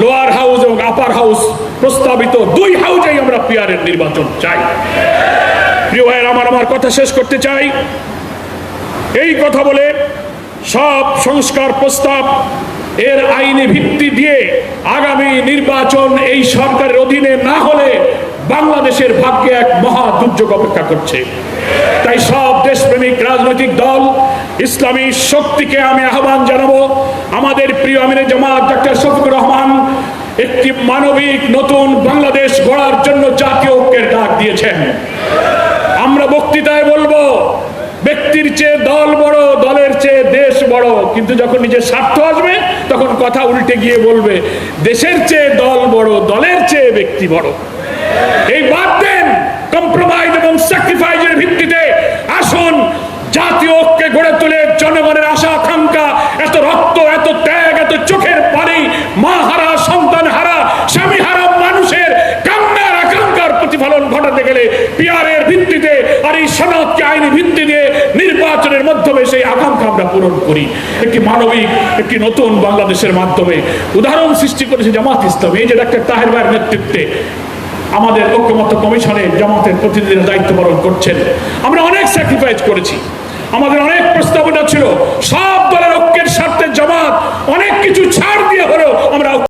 Lower house এবং আপার house প্রস্তাবিত দুই হাউসেই আমরা পিয়ারের নির্বাচন চাই। প্রিয় ভাইয়ের, আমার আমার কথা শেষ করতে চাই। এই কথা বলে সব সংস্কার প্রস্তাব এর আইনি ভিত্তি দিয়ে আগামী নির্বাচন এই সরকারের অধীনে না হলে বাংলাদেশের ভাগ্যে এক মহা দুর্যোগ অপেক্ষা করছে। তাই সব দেশপ্রেমিক রাজনৈতিক দল ইসলামী শক্তিকে আমি আহ্বান জানাব। আমাদের প্রিয় আমির জামাত ডাক্তার শফিকুর রহমান একটি মানবিক নতুন বাংলাদেশ গড়ার জন্য জাতীয় ঐক্যের ডাক দিয়েছেন। আমরা বক্তৃতায় বলব, ব্যক্তির চেয়ে দল বড়, দলের চেয়ে দেশ বড়। কিন্তু যখন নিজের স্বার্থ আসবে, তখন কথা উল্টে গিয়ে বলবে, দেশের চেয়ে দল বড়, দলের চেয়ে ব্যক্তি বড়। এই বাদ দেন কম্প্রোমাইজ এবং স্যাক্রিফাইজের ভিত্তিতে ঘটাতে গেলে পিয়ারের ভিত্তিতে আর এই সনদকে আইনি ভিত্তি দিয়ে নির্বাচনের মাধ্যমে সেই আকাঙ্ক্ষা আমরা পূরণ করি। একটি মানবিক, একটি নতুন বাংলাদেশের মাধ্যমে উদাহরণ সৃষ্টি করেছে জামাত ইসলাম। এই যে ডাক্তার তাহের ভাইয়ের নেতৃত্বে আমাদের ঐক্যমত্য কমিশনে জামাতের প্রতিনিধিরা দায়িত্ব পালন করছেন। আমরা অনেক স্যাক্রিফাইস করেছি। আমাদের অনেক প্রস্তাবনা ছিল। সব দলের